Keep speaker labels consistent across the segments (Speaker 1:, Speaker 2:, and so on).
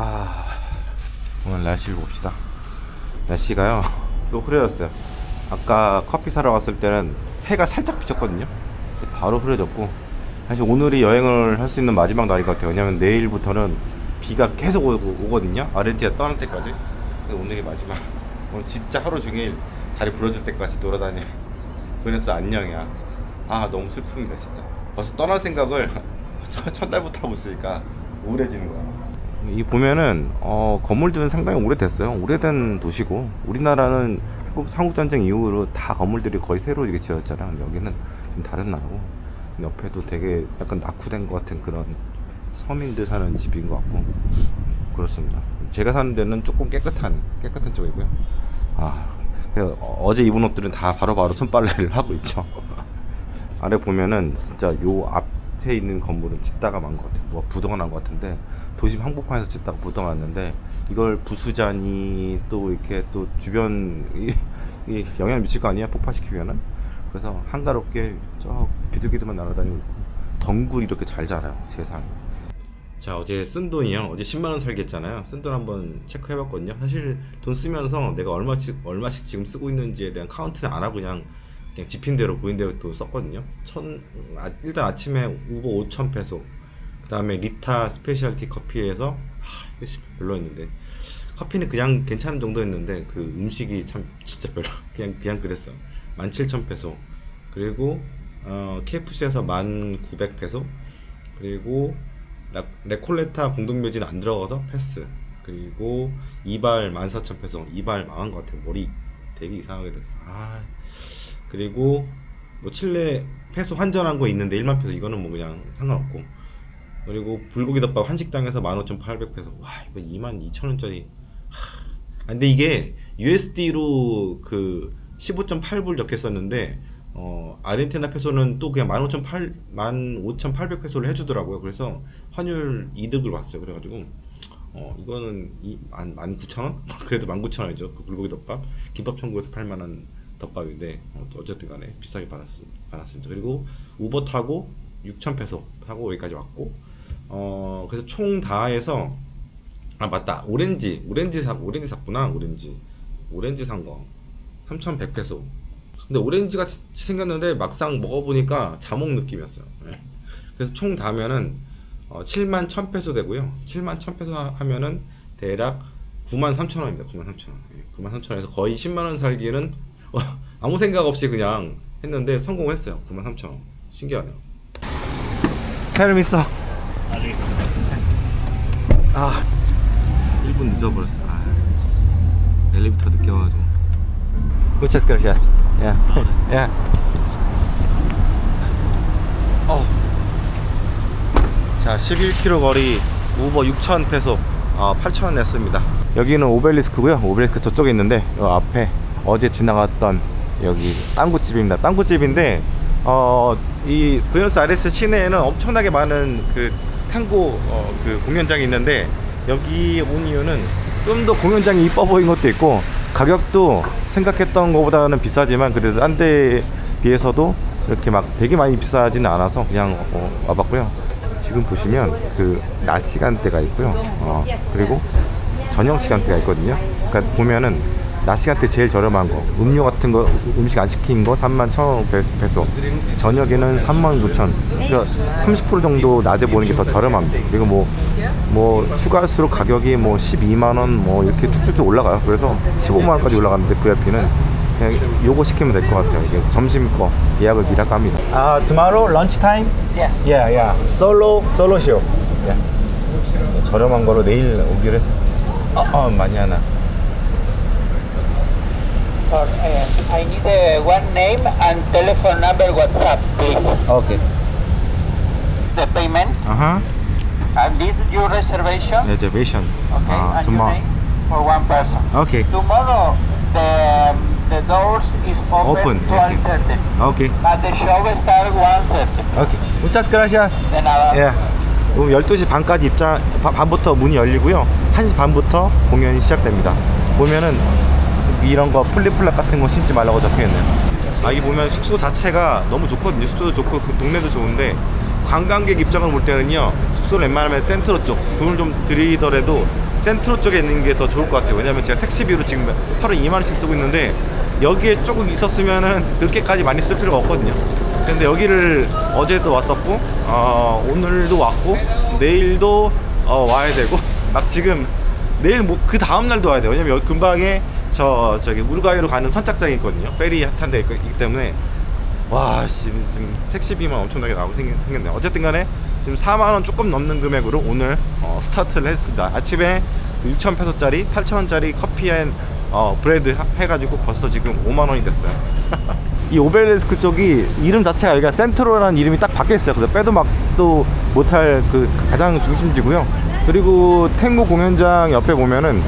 Speaker 1: 아 오늘 날씨를 봅시다. 날씨가요 또 흐려졌어요. 아까 커피 사러 갔을 때는 해가 살짝 비쳤거든요. 바로 흐려졌고 사실 오늘이 여행을 할 수 있는 마지막 날인 것 같아요. 왜냐면 내일부터는 비가 계속 오고, 오거든요. 아르헨티나 떠날 때까지. 오늘이 마지막. 오늘 진짜 하루 종일 다리 부러질 때까지 돌아다녀. 그래서 안녕이야. 아 너무 슬픕니다 진짜. 벌써 떠날 생각을 첫- 첫날부터 하고 있으니까 우울해지는 거야 이 보면은 어, 건물들은 상당히 오래됐어요. 오래된 도시고 우리나라는 한국 한국 전쟁 이후로 다 건물들이 거의 새로 이렇게 지어졌잖아요. 근데 여기는 좀 다른 나라고 옆에도 되게 약간 낙후된 것 같은 그런 서민들 사는 집인 것 같고 그렇습니다. 제가 사는 데는 조금 깨끗한 깨끗한 쪽이고요. 아 어- 어제 입은 옷들은 다 바로바로 손빨래를 하고 있죠. 아래 보면은 진짜 요 앞에 있는 건물은 짓다가 만 것 같아요. 뭐 부도가 난 것 같은데 도심 한복판에서 부도가 났는데 이걸 부수자니 또 이렇게 또 주변 이, 이 영향을 미칠 거 아니야? 폭파시키면은? 그래서 한가롭게 저 비둘기들만 날아다니고 있고 덩굴이 이렇게 잘 자라요 세상에. 자 어제 쓴 돈이요. 어제 10만 원 살겠잖아요. 쓴 돈 한번 체크해봤거든요. 사실 돈 쓰면서 내가 얼마씩 얼마씩 지금 쓰고 있는지에 대한 카운트는 안 하고 그냥 그냥 집힌 대로 보인 대로 또 썼거든요. 천 아, 일단 아침에 우버 5천 페소 그 다음에 리타 스페셜티 커피에서 하, 이거 씨, 별로였는데. 커피는 그냥 괜찮은 정도였는데 그 음식이 참 진짜 별로 그냥 그냥 그랬어 17,000 페소. 그리고 어, KFC에서 1,900 페소. 그리고 라, 레콜레타 공동묘지는 안 들어가서 패스. 그리고 이발 14,000 페소. 이발 망한 것 같아 머리 되게 이상하게 됐어. 아. 그리고 뭐 칠레 페소 환전한 거 있는데 1만 페소. 이거는 뭐 그냥 상관없고 그리고 불고기 덮밥 한식당에서 15,800페소 와 이거 22,000원짜리 하... 아, 근데 이게 USD로 그 15.8불 적혔었는데 어 아르헨티나 페소는 또 그냥 15,800 15,800 페소를 해 주더라고요. 그래서 환율 이득을 봤어요. 그래 가지고 어 이거는 이, 한 19,000원? 그래도 19,000원이죠. 그 불고기 덮밥 김밥 천국에서 팔 만한 덮밥인데 어, 또 어쨌든 간에 비싸게 받았, 받았습니다. 그리고 우버 타고 6,000 페소 타고 여기까지 왔고 어 그래서 총 다 해서 아 맞다. 오렌지 오렌지 사 오렌지 샀구나 오렌지. 오렌지 산거. 3,100페소. 근데 오렌지가 같이 생겼는데 막상 먹어보니까 자몽 느낌이었어요. 예. 그래서 총 다면은 어, 7만 1,000페소 되고요. 7만 1,000페소 하면은 대략 9만 3천 원입니다. 9만 3천 원. 예, 9만 3천 원에서 거의 10만 원 살기는 어, 아무 생각 없이 그냥 했는데 성공했어요. 9만 3천 원. 신기하네요. 페르 미 소아 1분 늦어버렸어. 아, 엘리베이터 늦게 와가지고. Muchas gracias. Yeah. yeah. 어. 자 11km 거리 우버 6,000 페소. 어, 8,000원 냈습니다. 여기는 오벨리스크고요. 오벨리스크 저쪽에 있는데 요 앞에 어제 지나갔던 여기 땅구집입니다. 땅구집인데 어, 이 부에노스 아이레스 시내에는 엄청나게 많은 그 탱고 어, 그 공연장이 있는데 여기 온 이유는 좀 더 공연장이 이뻐 보인 것도 있고 가격도 생각했던 것보다는 비싸지만 그래도 딴 데에 비해서도 이렇게 막 되게 많이 비싸지는 않아서 그냥 어, 와봤고요. 지금 보시면 그 낮 시간대가 있고요. 어, 그리고 저녁 시간대가 있거든요. 그러니까 보면은 낮 시간대 제일 저렴한 거. 음료 같은 거 음식 안 시킨 거 3만 1,000원 페소. 저녁에는 3만 9천. 그러니까 30% 정도 낮에 보는 게 더 저렴합니다 그리고 뭐뭐 추가할수록 가격이 뭐 12만 원 뭐 이렇게 쭉쭉쭉 올라가요. 그래서 15만 원까지 올라가는데 VIP는 그냥 요거 시키면 될 것 같아요. 이게 점심 거 예약을 미리 할까 합니다. 아 tomorrow lunch time?
Speaker 2: Yes.
Speaker 1: Yeah yeah. Solo solo show. Yeah. 저렴한 거로 내일 오기로 했어 어, 어 많이 하나
Speaker 2: Or, uh, I need uh, one name and telephone number WhatsApp, please.
Speaker 1: 오케이
Speaker 2: The payment
Speaker 1: 아하
Speaker 2: and this is your reservation.
Speaker 1: reservation
Speaker 2: Okay,
Speaker 1: 아
Speaker 2: and
Speaker 1: tomorrow
Speaker 2: your name for one person.
Speaker 1: 오케이
Speaker 2: Tomorrow the um, the doors is
Speaker 1: Open,
Speaker 2: open,
Speaker 1: okay.
Speaker 2: 12:30,
Speaker 1: 오케이
Speaker 2: but the show starts 1:30.
Speaker 1: 오케이 무차스 그라시아스
Speaker 2: De nada.
Speaker 1: 예. 그럼 12시 반까지 입장 바- 반부터 문이 열리고요. 1시 반부터 공연이 시작됩니다. 보면은 이런 거 플리플랍 같은 거 신지 말라고 적혀 있네요. 아, 이 보면 숙소 자체가 너무 좋거든요. 숙소도 좋고 그 동네도 좋은데 관광객 입장을 볼 때는요. 숙소를 웬만하면 센트로 쪽 돈을 좀 들이더라도 센트로 쪽에 있는 게 더 좋을 것 같아요. 왜냐면 제가 택시비로 지금 하루 2만 원씩 쓰고 있는데 여기에 조금 있었으면은 그렇게까지 많이 쓸 필요가 없거든요. 근데 여기를 어제도 왔었고 어, 오늘도 왔고 내일도 어, 와야 되고 막 지금 내일 뭐 그 다음 날도 와야 돼요. 왜냐면 여기 근방에 저 저기 우루과이로 가는 선착장이 있거든요. 페리 탄데 있기 때문에 와, 씨, 지금 택시비만 엄청나게 나오고 생겼, 생겼네요. 어쨌든 간에 지금 4만 원 조금 넘는 금액으로 오늘 어, 스타트를 했습니다. 아침에 6,000페소짜리, 8,000원짜리 커피 앤 어, 브레드 하- 해가지고 벌써 지금 5만 원이 됐어요. 이 오벨레스크 쪽이 이름 자체가 여기가 센트로라는 이름이 딱 바뀌었어요. 그래서 빼도 막도 못할 그 가장 중심지고요. 그리고 탱고 공연장 옆에 보면은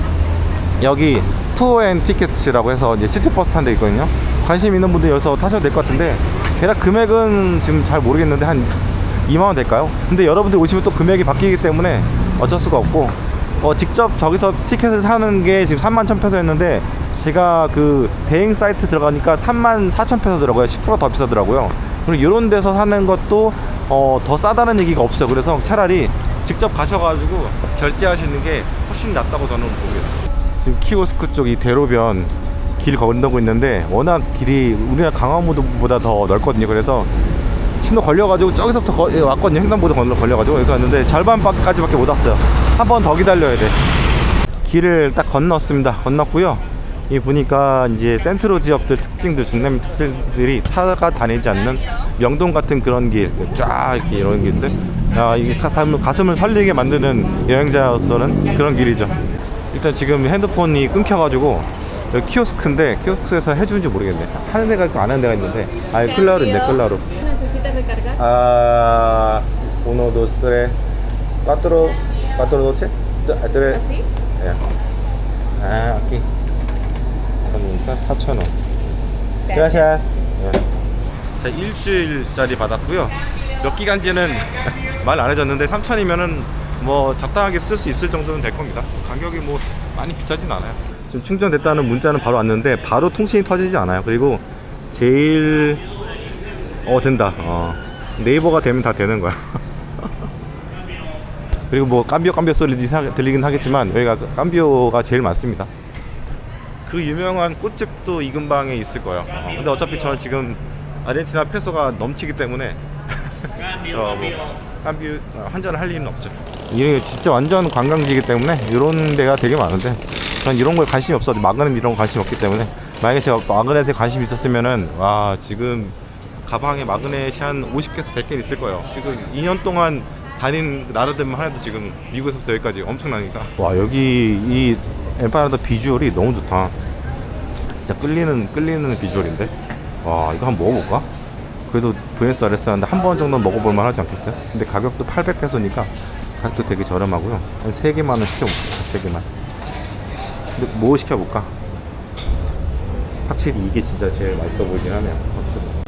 Speaker 1: 여기 투어 앤 티켓이라고 해서 이제 시티버스 탄데 있거든요. 관심 있는 분들 여기서 타셔도 될 것 같은데 대략 금액은 지금 잘 모르겠는데 한 2만 원 될까요? 근데 여러분들 오시면 또 금액이 바뀌기 때문에 어쩔 수가 없고 어, 직접 저기서 티켓을 사는 게 지금 3만 1천 페소였는데 제가 그 대행 사이트 들어가니까 3만 4천 페소더라고요. 10%더 비싸더라고요. 그리고 이런 데서 사는 것도 어, 더 싸다는 얘기가 없어요. 그래서 차라리 직접 가셔가지고 결제하시는 게 훨씬 낫다고 저는 봅니다. 지금 키오스크 쪽 이 대로변 길 건너고 있는데 워낙 길이 우리나라 강화무도보다 더 넓거든요. 그래서 신호 걸려가지고 저기서부터 거- 예, 왔거든요. 횡단보도 건너 걸려가지고 여기서 왔는데 절반까지밖에 못 왔어요. 한 번 더 기다려야 돼. 길을 딱 건넜습니다. 건넜고요. 이 보니까 이제 센트로 지역들 특징들 중남 특징들이 차가 다니지 않는 명동 같은 그런 길, 쫙 이런 길들. 아 이게 가슴, 가슴을 설리게 만드는 여행자로서는 그런 길이죠. 일단 지금 핸드폰이 끊겨가지고 여기 키오스크인데 키오스크에서 해주는지 모르겠네. 하는 데가 있고 안 하는 데가 있는데 아 클라루.
Speaker 3: ¿Necesitas recargar?
Speaker 1: 아 uno dos tres cuatro cuatro noche tres
Speaker 3: ¿Así?
Speaker 1: 예. 아, aquí. 그러니까 4,000원. Gracias. 예. 자, 일주일짜리 받았고요. 몇 기간지는 말 안 해줬는데 3,000이면은 뭐 적당하게 쓸 수 있을 정도는 될 겁니다. 가격이 뭐 많이 비싸진 않아요. 지금 충전됐다는 문자는 바로 왔는데 바로 통신이 터지지 않아요. 그리고 제일 어 된다. 어. 네이버가 되면 다 되는 거야. 그리고 뭐 깜비오 깜비오 소리 들- 들리긴 하겠지만 여기가 깜비오가 제일 많습니다. 그 유명한 꽃집도 이 근방에 있을 거예요. 어, 근데 어차피 저는 지금 아르헨티나 페소가 넘치기 때문에 저뭐 깜비오 어, 환전을 할 일은 없죠. 이게 진짜 완전 관광지이기 때문에 이런 데가 되게 많은데 전 이런 거에 관심이 없어. 마그넷 이런 거 관심 없기 때문에 만약에 제가 마그넷에 관심 있었으면은 와 지금 가방에 마그넷이 한 50개에서 100개 있을 거예요. 지금 2년 동안 다닌 나라들만 해도 지금 미국에서부터 여기까지 엄청나니까. 와 여기 이 엠파라다 비주얼이 너무 좋다. 진짜 끌리는 끌리는 비주얼인데. 와 이거 한번 먹어볼까? 그래도 부에노스아이레스인데 한 번 정도 먹어볼 만하지 않겠어요? 근데 가격도 800페소니까 가격도 되게 저렴하고요. 한 3개만 원 시켜볼까? 3개만. 근데 뭐 시켜볼까? 확실히 이게 진짜 제일 맛있어 보이긴 하네요. 확실히.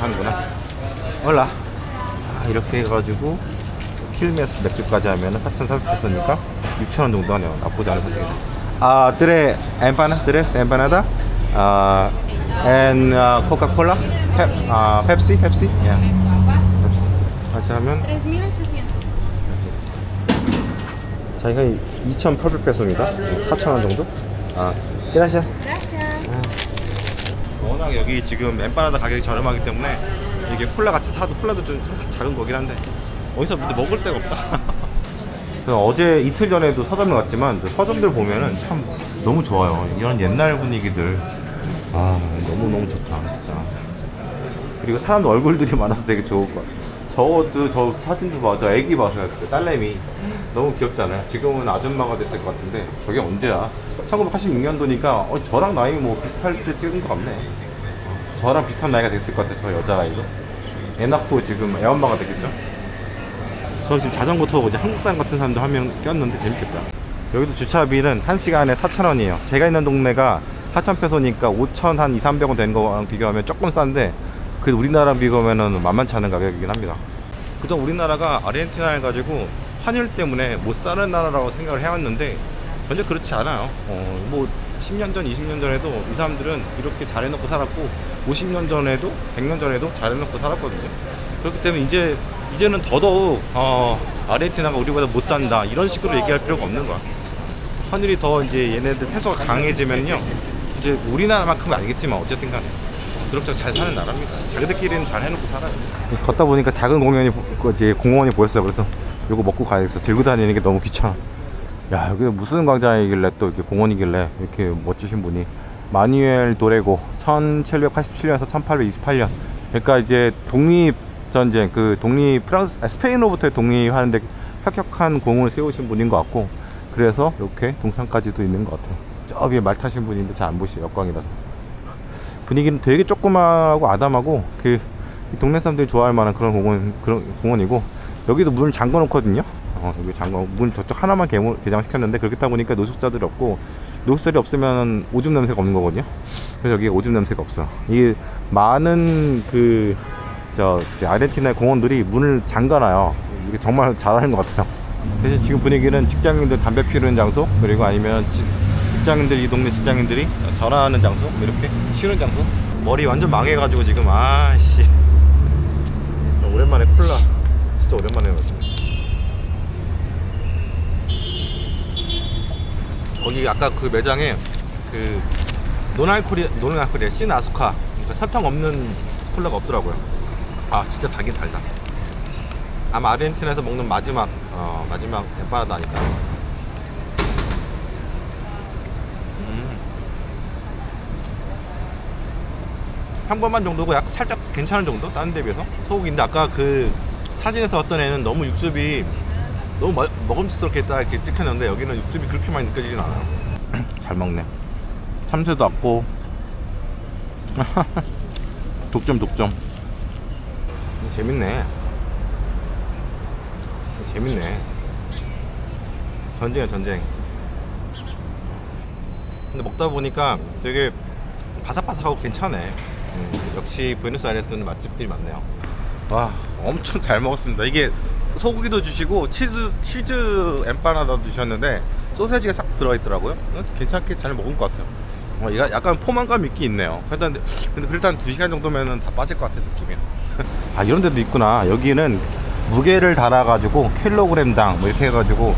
Speaker 1: 하는구나. 올라. 아, 이렇게 해가지고 킬메스 맥주까지 하면은 4,400페소니까 6,000원 정도 하네요. 나쁘지 않은 선택이다. 아, tres empanadas, tres empanadas. 아, and uh, Coca-Cola, Pep, 아, Pepsi, Pepsi, yeah. Pepsi.
Speaker 3: 3.800.
Speaker 1: 자, 이거 2,800 페소입니다. 4,000원 정도? 아, gracias.
Speaker 3: Gracias.
Speaker 1: 워낙 여기 지금 엠파나다 가격이 저렴하기 때문에 이게 콜라 같이 사도 콜라도 좀 살짝 작은 거긴 한데 어디서 근데 먹을 데가 없다. 어제 이틀 전에도 서점을 갔지만 그 서점들 보면은 참 너무 좋아요. 이런 옛날 분위기들 아 너무 너무 좋다 진짜. 그리고 사람 얼굴들이 많아서 되게 좋을 것 같아. 저것도 저 사진도 봐. 저 애기 봐서요. 그 딸내미. 너무 귀엽잖아요. 지금은 아줌마가 됐을 것 같은데 저게 언제야? 1986년도니까 어, 저랑 나이 뭐 비슷할 때 찍은 것 같네. 저랑 비슷한 나이가 됐을 것 같아. 저 여자 아이도. 애 낳고 지금 애엄마가 되겠죠? 저 지금 자전거 타고 이제 한국 사람 같은 사람도 한 명 꼈는데 재밌겠다. 여기도 주차비는 1시간에 4,000원이에요. 제가 있는 동네가 4,000페소니까 5,000한 2, 300원 되는 거랑 비교하면 조금 싼데 그래도 우리나라랑 비교하면은 만만치 않은 가격이긴 합니다. 그동안 우리나라가 아르헨티나를 가지고 환율 때문에 못 사는 나라라고 생각을 해왔는데 전혀 그렇지 않아요. 어, 뭐 10년 전, 20년 전에도 이 사람들은 이렇게 잘 해놓고 살았고 50년 전에도 100년 전에도 잘 해놓고 살았거든요. 그렇기 때문에 이제 이제는 더더욱 어, 아르헨티나가 우리보다 못 산다 이런 식으로 얘기할 필요가 없는 거야. 환율이 더 이제 얘네들 peso가 강해지면요 이제 우리나라만큼은 아니겠지만 어쨌든 간에 그럭저럭 잘 사는 나라입니다. 자기들끼리는 잘 해놓고 살아요. 걷다 보니까 작은 공연이 보- 이제 공원이 보였어요. 그래서 이거 먹고 가야겠어. 들고 다니는 게 너무 귀찮아. 야 여기 무슨 광장이길래 또 이렇게 공원이길래 이렇게 멋지신 분이 마뉴엘 도레고 1787년에서 1828년 그러니까 이제 독립 전쟁 그 독립 프랑스 아, 스페인으로부터 독립하는데 합격한 공을 세우신 분인 것 같고 그래서 이렇게 동상까지도 있는 것 같아요 저 위에 말 타신 분인데 잘 안 보시죠 역광이라서 분위기는 되게 조그마하고 아담하고 그 동네 사람들이 좋아할 만한 그런 공원 그런 공원이고 여기도 문을 잠궈 놓거든요. 어, 여기 잠궈 문 저쪽 하나만 개모, 개장시켰는데 그렇게 보니까 노숙자들이 없고 노숙자들이 없으면 오줌 냄새가 없는 거거든요. 그래서 여기 오줌 냄새가 없어. 이게 많은 그 저 아르헨티나의 공원들이 문을 잠가놔요. 이게 정말 잘하는 것 같아요. 대신 지금 분위기는 직장인들 담배 피우는 장소 그리고 아니면 지- 직장인들 이 동네 직장인들이 전화하는 장소 이렇게 쉬는 장소. 머리 완전 망해가지고 지금 아씨. 오랜만에 콜라. 진짜 오랜만에 먹었습니다. 거기 아까 그 매장에 그 노날콜이 노날콜이 시나스카. 그러니까 설탕 없는 콜라가 없더라고요. 아 진짜 달긴 달다. 아마 아르헨티나에서 먹는 마지막 어 마지막 엠파나다니까. 음. 평범한 정도고 약 살짝 괜찮은 정도? 다른 데 비해서? 소고기인데 아까 그 사진에서 어떤 애는 너무 육즙이 너무 마- 먹음직스럽게 딱 이렇게 찍혔는데 여기는 육즙이 그렇게 많이 느껴지진 않아요. 잘 먹네. 참새도 왔고. 독점 독점. 재밌네 재밌네. 전쟁이야 전쟁. 근데 먹다 보니까 되게 바삭바삭하고 괜찮네 음, 역시 부에노스아이레스는 맛집들이 많네요. 와 엄청 잘 먹었습니다. 이게 소고기도 주시고 치즈 치즈 엠파나다 주셨는데 소세지가 싹 들어있더라고요. 어, 괜찮게 잘 먹은 것 같아요. 어, 약간 포만감 있긴 있네요. 일단 근데 한 2시간 정도면 다 빠질 것 같은 느낌이야 아 이런 데도 있구나. 여기는 무게를 달아가지고 킬로그램당 뭐 이렇게 해가지고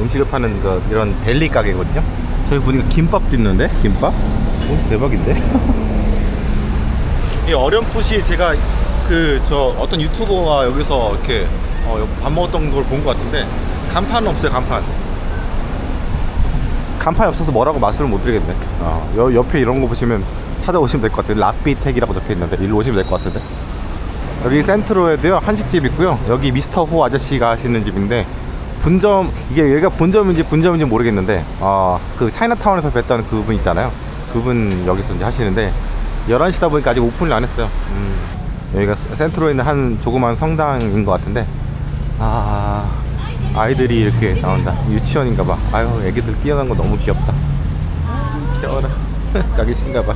Speaker 1: 음식을 파는 그 이런 델리 가게거든요. 저기 보니까 김밥도 있는데? 김밥? 오, 대박인데? 이 어렴풋이 제가 그 저 어떤 유튜버가 여기서 이렇게 어, 밥 먹었던 걸 본 것 같은데 간판은 없어요 간판. 간판이 없어서 뭐라고 말씀을 못 드리겠네. 어, 여, 옆에 이런 거 보시면 찾아오시면 될 것 같아요 락비텍이라고 적혀 있는데 일로 오시면 될 것 같은데 여기 센트로에도요 한식집 있고요. 여기 미스터 호 아저씨가 하시는 집인데 분점 이게 여기가 본점인지 분점인지 모르겠는데 어 그 차이나타운에서 뵀던 그분 있잖아요. 그분 여기서 이제 하시는데 11시다 보니까 아직 오픈을 안 했어요. 음, 여기가 세- 센트로에 있는 한 조그만 성당인 것 같은데 아 아이들이 이렇게 나온다. 유치원인가 봐. 아유 애기들 뛰어난 거 너무 귀엽다. 귀여워라 가기 싫은가 봐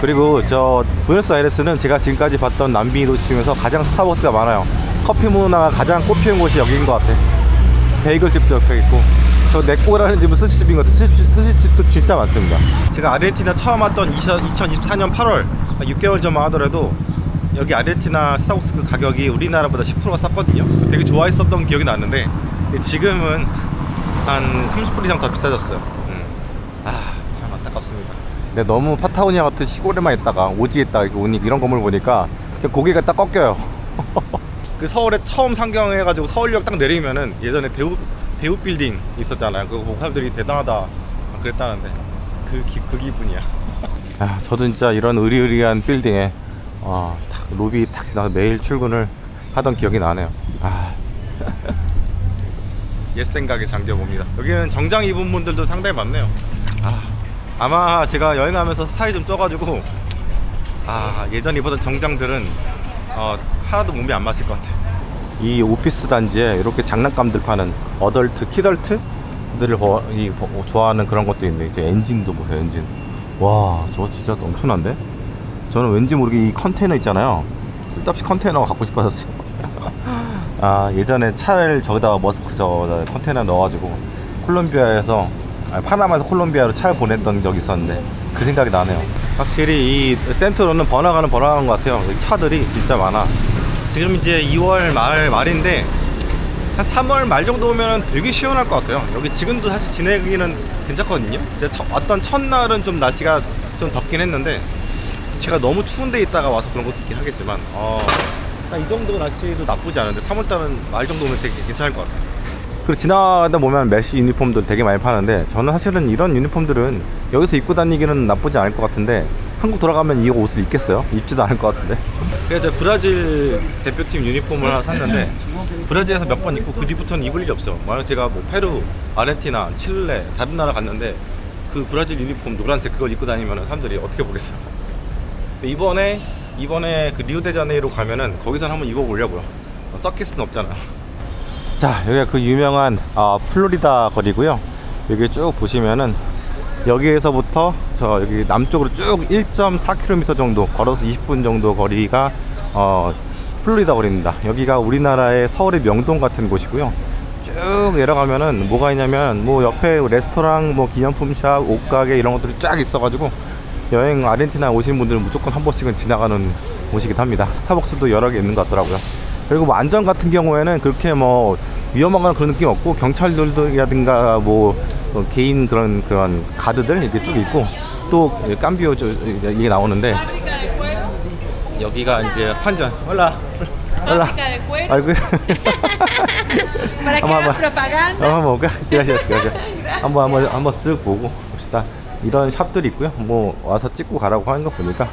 Speaker 1: 그리고 저 부에노스아이레스는 제가 지금까지 봤던 남미 도시 중에서 가장 스타벅스가 많아요. 커피 문화가 가장 꼽히는 곳이 여기인 것 같아. 베이글 집도 옆에 있고. 저 네꼬라는 집은 스시집인 것 같아요 스시, 스시집 도 진짜 많습니다. 제가 아르헨티나 처음 왔던 2024년 8월 6개월 전만 하더라도 여기 아르헨티나 스타벅스 그 가격이 우리나라보다 10%가 쌌거든요. 되게 좋아했었던 기억이 나는데 지금은 한 30% 이상 더 비싸졌어요. 음. 아 참 안타깝습니다 근데 너무 파타고니아 같은 시골에만 있다가 오지에 있다가 이렇게 오니 이런 건물 보니까 그냥 고개가 딱 꺾여요 그 서울에 처음 상경해가지고 서울역 딱 내리면은 예전에 대우 대우 빌딩 있었잖아요. 그거 보고 사람들이 대단하다 그랬다는데 그, 기, 그 기분이야. 아, 저도 진짜 이런 의리의리한 빌딩에 어, 딱 로비 딱 지나서 매일 출근을 하던 기억이 나네요. 아. 옛 생각에 잠겨봅니다. 여기는 정장 입은 분들도 상당히 많네요. 아, 아마 제가 여행하면서 살이 좀 쪄가지고 아 예전에 입었던 정장들은 어, 하나도 몸에 안 맞을 것 같아요. 이 오피스 단지에 이렇게 장난감들 파는 어덜트, 키덜트들을 버- 이, 버- 좋아하는 그런 것도. 이제 엔진도 보세요, 엔진. 와, 저거 진짜 엄청난데? 저는 왠지 모르게 이 컨테이너 있잖아요. 쓸데없이 컨테이너가 갖고 싶어졌어요. 아, 예전에 차를 저기다가 머스크 저 컨테이너 넣어가지고 콜롬비아에서 아니, 파나마에서 콜롬비아로 차를 보냈던 적이 있었는데 그 생각이 나네요. 확실히 이 센트로는 번화가는 번화가인 것 같아요. 차들이 진짜 많아. 지금 이제 2월 말 말인데 한 3월 말 정도 오면 되게 시원할 것 같아요. 여기 지금도 사실 지내기는 괜찮거든요. 첫- 왔던 첫날은 좀 날씨가 좀 덥긴 했는데 제가 너무 추운 데 있다가 와서 그런 것도 있긴 하겠지만 어, 딱이 정도 날씨도 나쁘지 않은데 3월달은 말 정도 오면 되게 괜찮을 것 같아요. 그리고 지나가다 보면 메시 유니폼들 되게 많이 파는데 저는 사실은 이런 유니폼들은 여기서 입고 다니기는 나쁘지 않을 것 같은데 한국 돌아가면 이 옷을 입겠어요? 입지도 않을 것 같은데. 그래서 브라질 대표팀 유니폼을 하나 샀는데 브라질에서 몇 번 입고 그 뒤부터는 입을 일이 없어요. 만약 제가 뭐 페루, 아르헨티나, 칠레 다른 나라 갔는데 그 브라질 유니폼 노란색 그걸 입고 다니면 사람들이 어떻게 보겠어요? 근데 이번에 이번에 그 리우데자네이로 가면은 거기서 한번 입어보려고요. 서킷은 없잖아요 자 여기가 그 유명한 어, 플로리다 거리고요. 여기 쭉 보시면은 여기에서부터 저 여기 남쪽으로 쭉 1.4km 정도 걸어서 20분 정도 거리가 어, 플로리다 거리입니다. 여기가 우리나라의 서울의 명동 같은 곳이고요. 쭉 내려가면은 뭐가 있냐면 뭐 옆에 레스토랑 뭐 기념품샵 옷가게 이런 것들이 쫙 있어가지고 여행 아르헨티나 오시는 분들은 무조건 한 번씩은 지나가는 곳이기도 합니다. 스타벅스도 여러 개 있는 것 같더라고요 그리고 뭐 안전 같은 경우에는 그렇게 뭐 위험하거나 그런 느낌 없고 경찰들이라든가 뭐 어, 개인 그런 그런 가드들 이렇게 쭉 있고 또 깜비오 저 이게 나오는데 여기가 이제 환전 올라 올라
Speaker 3: Fábrica de cuero.
Speaker 1: 아이고
Speaker 3: Para que
Speaker 1: Vamos,
Speaker 3: hagas
Speaker 1: vamos.
Speaker 3: propaganda.
Speaker 1: 한번 볼까? 기다려, 기다려. 한번 한번 한번 쓱 보고 봅시다. 이런 샵들이 있고요. 뭐 와서 찍고 가라고 하는 거 보니까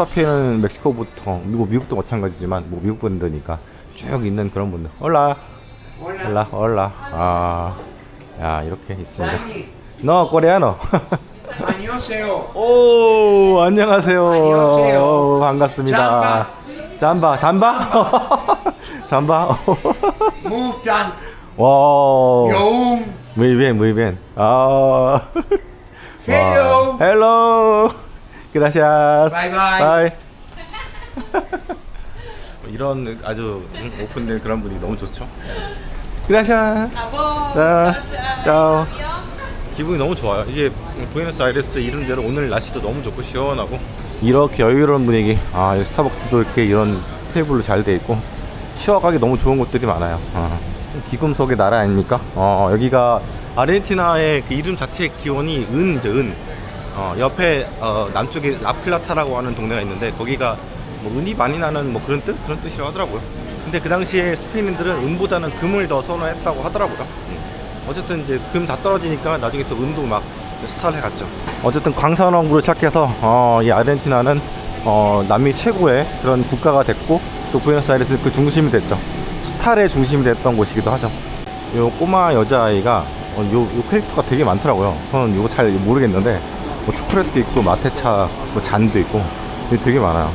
Speaker 1: 앞에는 멕시코부터 미국 미국도 마찬가지지만 뭐 미국 분들이니까 쭉 있는 그런 분들. 올라, 올라, 올라. 아, 야 이렇게 있습니다. 너 코레아노.
Speaker 4: 안녕하세요.
Speaker 1: 오 안녕하세요.
Speaker 4: 안녕하세요.
Speaker 1: 오, 반갑습니다. 잠바, 잠바, 잠바.
Speaker 4: Mutan
Speaker 1: 와.
Speaker 4: Young.
Speaker 1: Muy bien, muy bien.
Speaker 4: Hello.
Speaker 1: Wow. Hello. Gracias.
Speaker 4: Bye, bye.
Speaker 1: Bye. 이런 아주 오픈된 그런 분위기 너무 좋죠. Gracias. 자, 자. 기분이 너무 좋아요. 이게 부에노스아이레스 이름대로 오늘 날씨도 너무 좋고 시원하고 이렇게 여유로운 분위기. 아, 여기 스타벅스도 이렇게 이런 테이블로 잘 돼 있고 쉬어가기 너무 좋은 곳들이 많아요. 어. 기금속의 나라 아닙니까? 어, 여기가 아르헨티나의 그 이름 자체의 기원이 은이죠, 은. 어, 옆에 어, 남쪽에 라플라타라고 하는 동네가 있는데 거기가 뭐 은이 많이 나는 뭐 그런 뜻 그런 뜻이라고 하더라고요. 근데 그 당시에 스페인인들은 은보다는 금을 더 선호했다고 하더라고요. 음. 어쨌든 이제 금 다 떨어지니까 나중에 또 은도 막 수탈해 갔죠. 어쨌든 광산업으로 시작해서 어, 이 아르헨티나는 어, 남미 최고의 그런 국가가 됐고 또 부에노스아이레스 그 중심이 됐죠. 수탈의 중심이 됐던 곳이기도 하죠. 요 꼬마 여자아이가 어, 요, 요 캐릭터가 되게 많더라고요. 저는 이거 잘 모르겠는데 뭐 초콜릿도 있고 마테차 뭐 잔도 있고. 되게 많아요.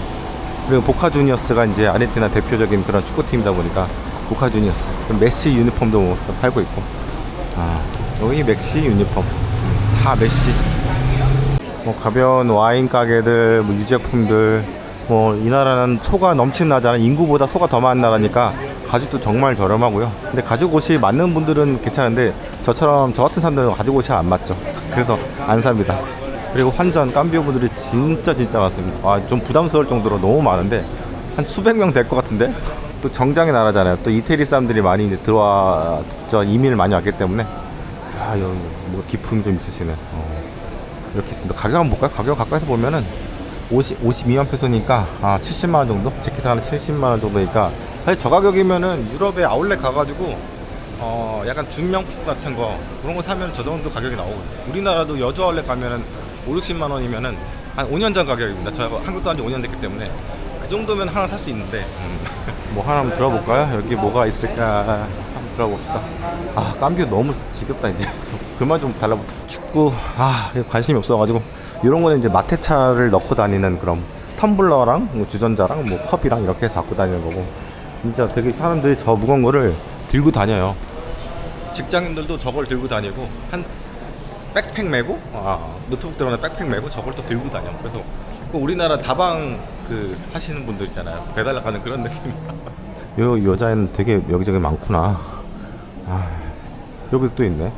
Speaker 1: 그리고 보카 주니어스가 이제 아르헨티나 대표적인 그런 축구팀이다 보니까 보카 주니어스. 메시 유니폼도 뭐 팔고 있고. 아 여기 메시 유니폼. 음, 다 메시. 뭐 가벼운 와인 가게들 뭐 유제품들 뭐 이 나라는 소가 넘치는 나라잖아 인구보다 소가 더 많은 나라니까 가죽도 정말 저렴하고요. 근데 가죽 옷이 맞는 분들은 괜찮은데 저처럼 저 같은 사람들은 가죽 옷이 안 맞죠. 그래서 안 삽니다 그리고 환전 깜비오 분들이 진짜 진짜 많습니다 아 좀 부담스러울 정도로 너무 많은데 한 수백 명 될 것 같은데 또 정장의 나라잖아요 또 이태리 사람들이 많이 이제 들어와 저 이민을 많이 왔기 때문에 아 여기 뭐 기품이 좀 있으시네 어. 이렇게 있습니다. 가격 한번 볼까요? 가격 가까이서 보면은 50, 52만 페소니까 아 70만 원 정도? 재킷 하나 70만 원 정도니까 사실 저 가격이면은 유럽에 아울렛 가가지고 어 약간 준명품 같은 거 그런 거 사면 저 정도 가격이 나오거든요. 우리나라도 여주 아울렛 가면은 5, 60만 원이면은 한 5년 전 가격입니다. 저 한국 도 한 지 5년 됐기 때문에 그 정도면 하나 살 수 있는데 음. 뭐 하나 한번 들어볼까요? 여기 뭐가 있을까 한번 들어봅시다. 아 깜비오 너무 지겹다 이제 그만 좀 달라붙어. 축구 아 관심이 없어가지고 이런 거는 이제 마테차를 넣고 다니는 그런 텀블러랑 뭐 주전자랑 뭐 컵이랑 이렇게 해서 갖고 다니는 거고 진짜 되게 사람들이 저 무거운 거를 들고 다녀요. 직장인들도 저걸 들고 다니고 한 백팩 메고 아, 노트북 들어가는 백팩 메고 저걸 또 들고 다녀. 그래서 그 우리나라 다방 그 하시는 분들 있잖아요. 배달 나가는 그런 느낌. 요 여자애는 되게 여기저기 많구나. 아, 여기 또 있네.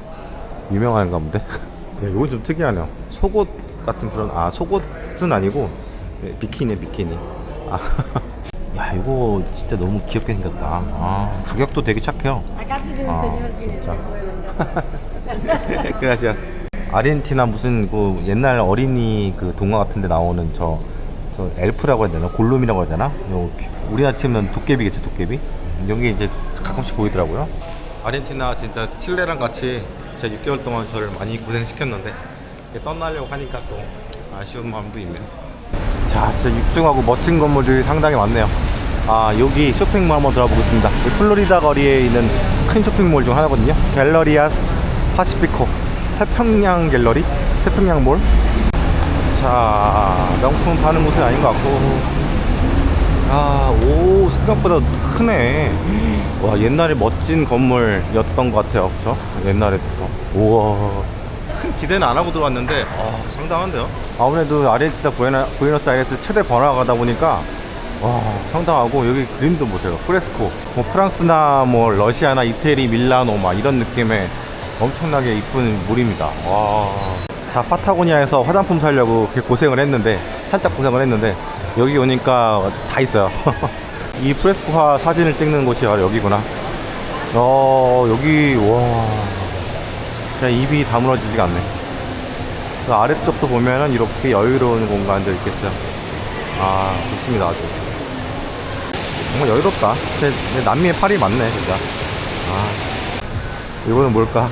Speaker 1: 유명한가 본데. 야, 이건 좀 특이하네요. 속옷 같은 그런 아 속옷은 아니고 네, 비키니 비키니. 아, 야야 이거 진짜 너무 귀엽게 생겼다. 아 가격도 되게 착해요.
Speaker 5: Acá tiene un señor que
Speaker 1: 진짜.
Speaker 5: puede
Speaker 1: 아르헨티나 무슨 그 옛날 어린이 그 동화 같은데 나오는 저, 저 엘프라고 해야 되나? 골룸이라고 해야 되나? 요 귀- 우리나라 치면 도깨비겠죠 도깨비? 여기 이제 가끔씩 보이더라고요. 아르헨티나 진짜 칠레랑 같이 제가 6개월 동안 저를 많이 고생시켰는데 떠나려고 하니까 또 아쉬운 마음도 있네요. 자 진짜 육중하고 멋진 건물들이 상당히 많네요. 아 여기 쇼핑몰 한번 들어보겠습니다. 이 플로리다 거리에 있는 큰 쇼핑몰 중 하나거든요. 갤러리아스 파시피코 태평양 갤러리 태평양 몰 자, 명품 파는 곳은 아닌 것 같고. 아, 오, 생각보다 크네. 와, 옛날에 멋진 건물이었던 것 같아요. 그쵸? 옛날에부터. 우와. 큰 기대는 안 하고 들어왔는데, 아, 상당한데요? 아무래도 아르헨티나 부에나, 부에노스 아이레스 최대 번화가다 보니까, 와, 상당하고, 여기 그림도 보세요. 프레스코. 뭐, 프랑스나 뭐, 러시아나 이태리, 밀라노, 막 이런 느낌의 엄청나게 이쁜 물입니다. 와. 자, 파타고니아에서 화장품 사려고 고생을 했는데, 살짝 고생을 했는데, 여기 오니까 다 있어요. 이 프레스코화 사진을 찍는 곳이 바로 여기구나. 어, 여기, 와. 그냥 입이 다물어지지가 않네. 그 아래쪽도 보면은 이렇게 여유로운 공간들 있겠어요. 아, 좋습니다, 아주. 정말 여유롭다. 제, 제 남미의 팔이 많네, 진짜. 아, 이거는 뭘까?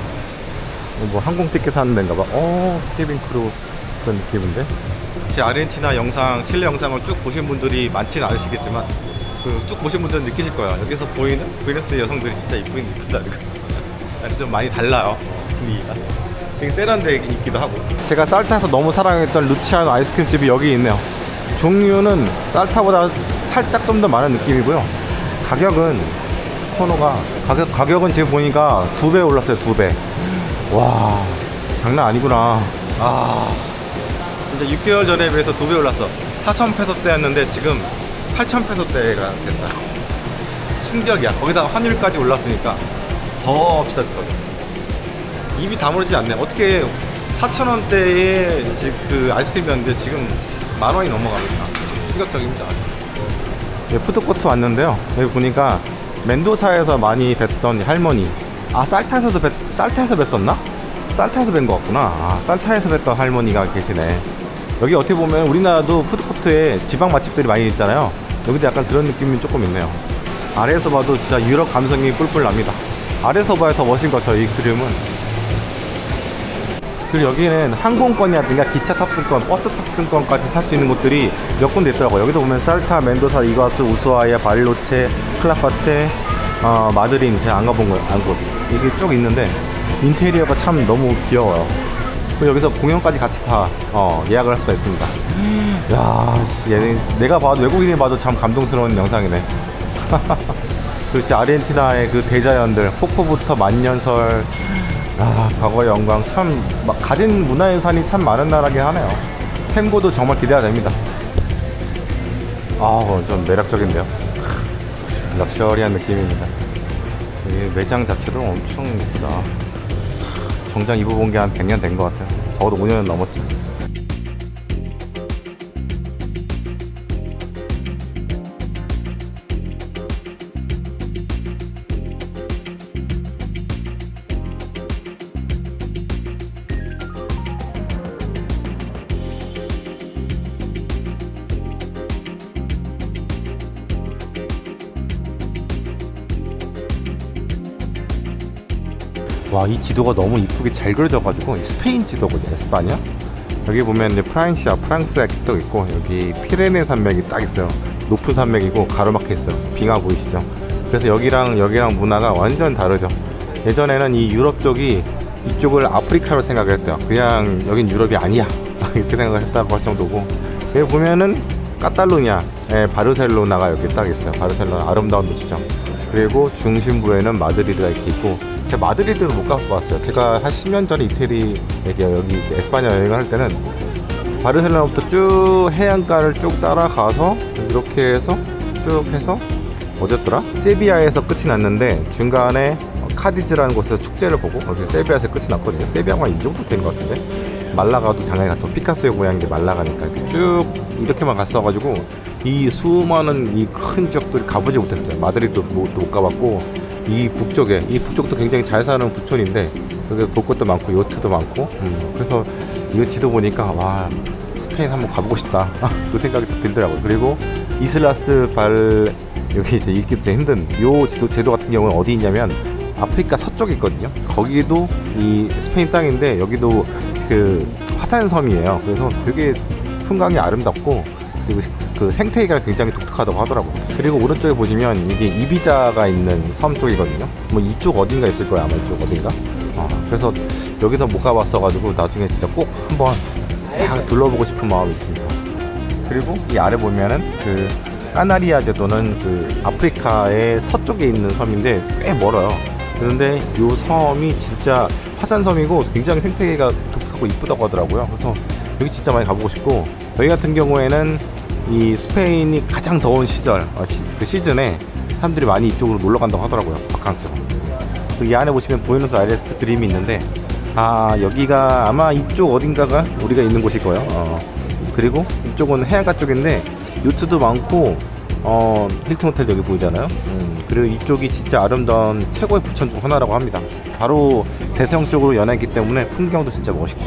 Speaker 1: 뭐 항공 티켓 사는 데인가 봐. 어, 케빈 크루 그런 느낌인데. 제 아르헨티나 영상, 칠레 영상을 쭉 보신 분들이 많지는 않으시겠지만 그 쭉 보신 분들은 느끼실 거예요. 여기서 보이는 부에노스 여성들이 진짜 이쁘긴 이쁘다. 좀 많이 달라요. 분위기가. 되게 세련되게 있기도 하고. 제가 살타에서 너무 사랑했던 루치아노 아이스크림 집이 여기 있네요. 종류는 살타보다 살짝 좀 더 많은 느낌이고요. 가격은 코너가 가격 가격은 지금 보니까 두 배 올랐어요. 두 배. 와. 장난 아니구나. 아. 진짜 6개월 전에 비해서 두 배 올랐어. 4천 페소 때였는데 지금 8천 페소 때가 됐어요. 충격이야. 거기다가 환율까지 올랐으니까 더 비싸졌거든. 입이 다물지 않네. 어떻게 4천 원대에 지금 그 아이스크림이었는데 지금 만 원이 넘어갑니다. 충격적입니다. 네, 푸드코트 왔는데요. 여기 보니까 멘도사에서 많이 뵀던 할머니. 아, 살타에서도 뵀, 살타에서 뵀었나? 살타에서 뵌 것 같구나. 아, 살타에서 뵀던 할머니가 계시네. 여기 어떻게 보면 우리나라도 푸드코트에 지방 맛집들이 많이 있잖아요. 여기도 약간 그런 느낌이 조금 있네요. 아래에서 봐도 진짜 유럽 감성이 뿔뿔 납니다. 아래에서 봐야 더 멋진 것 같아요, 이 그림은. 그리고 여기는 항공권이라든가 기차 탑승권, 버스 탑승권까지 살 수 있는 곳들이 몇 군데 있더라고요. 여기도 보면 살타, 멘도사, 이과스, 우수아야, 발로체, 클라파테, 어, 마드린 제가 안 가본 거예요. 안 가본 이게 쭉 있는데 인테리어가 참 너무 귀여워요. 그리고 여기서 공연까지 같이 다 어, 예약을 할 수가 있습니다. 야, 씨, 얘네, 내가 봐도 외국인이 봐도 참 감동스러운 영상이네. 그렇지 아르헨티나의 그 대자연들 폭포부터 만년설 아 과거의 영광 참막 가진 문화유산이 참 많은 나라긴 하네요 템고도 정말 기대가 됩니다 아좀 매력적인데요 크, 럭셔리한 느낌입니다 이 매장 자체도 엄청 예쁘다. 정장 입어본 게 한 100년 된 것 같아요. 적어도 5년은 넘었죠 와이 지도가 너무 이쁘게 잘 그려져가지고 이 스페인 지도거든요 에스파냐 여기 보면 이제 프랑시아 프랑스가 또 있고 여기 피레네 산맥이 딱 있어요. 높은 산맥이고 가로막혀 있어요. 빙하 보이시죠? 그래서 여기랑 여기랑 문화가 완전 다르죠. 예전에는 이 유럽 쪽이 이쪽을 아프리카로 생각했대요. 그냥 여긴 유럽이 아니야. 이렇게 생각했다고 할 정도고. 여기 보면은 카탈루냐의 바르셀로나가 여기 딱 있어요. 바르셀로나 아름다운 도시죠 그리고 중심부에는 마드리드가 이렇게 있고 제가 마드리드를 못 가고 왔어요. 제가 한 10년 전에 이태리 여기 에스파냐 여행을 할 때는 바르셀로나부터 쭉 해안가를 쭉 따라가서 이렇게 해서 쭉 해서 어디였더라? 세비야에서 끝이 났는데 중간에 카디즈라는 곳에서 축제를 보고 여기 세비야에서 끝이 났거든요. 세비야가 이 정도 된 것 같은데 말라가도 당연히 갔어 피카소의 고향인데 말라가니까 이렇게 쭉 이렇게만 갔어가지고 이 수많은 이 큰 지역들을 가보지 못했어요. 마드리드도 못, 못 가봤고 이 북쪽에 이 북쪽도 굉장히 잘 사는 부촌인데 여기 볼 것도 많고 요트도 많고 음, 그래서 이 지도 보니까 와 스페인 한번 가보고 싶다. 그 생각이 딱 들더라고요. 그리고 이슬라스 발 여기 이제 읽기 좀 힘든 요 지도 제도 같은 경우는 어디 있냐면 아프리카 서쪽에 있거든요. 거기도 이 스페인 땅인데 여기도 그 화산섬이에요. 그래서 되게 풍광이 아름답고 그리고 시- 그 생태계가 굉장히 독특하다고 하더라고요 그리고 오른쪽에 보시면 이게 이비자가 있는 섬 쪽이거든요 뭐 이쪽 어딘가 있을 거예요 아마 이쪽 어딘가 어, 그래서 여기서 못 가봤어가지고 나중에 진짜 꼭 한번 쫙 둘러보고 싶은 마음이 있습니다 그리고 이 아래 보면은 그 까나리아 제도는 그 아프리카의 서쪽에 있는 섬인데 꽤 멀어요. 그런데 이 섬이 진짜 화산섬이고 굉장히 생태계가 독특하고 이쁘다고 하더라고요. 그래서 여기 진짜 많이 가보고 싶고 여기 같은 경우에는 이 스페인이 가장 더운 시절 어, 시, 그 시즌에 사람들이 많이 이쪽으로 놀러 간다고 하더라고요. 바캉스로. 그이 안에 보시면 부에노스 아이레스 그림이 있는데 아 여기가 아마 이쪽 어딘가가 우리가 있는 곳일 거예요. 어, 그리고 이쪽은 해안가 쪽인데 요트도 많고 어 힐튼 호텔 여기 보이잖아요. 음, 그리고 이쪽이 진짜 아름다운 최고의 부천 중 하나라고 합니다. 바로 대서양 쪽으로 연해있기 때문에 풍경도 진짜 멋있고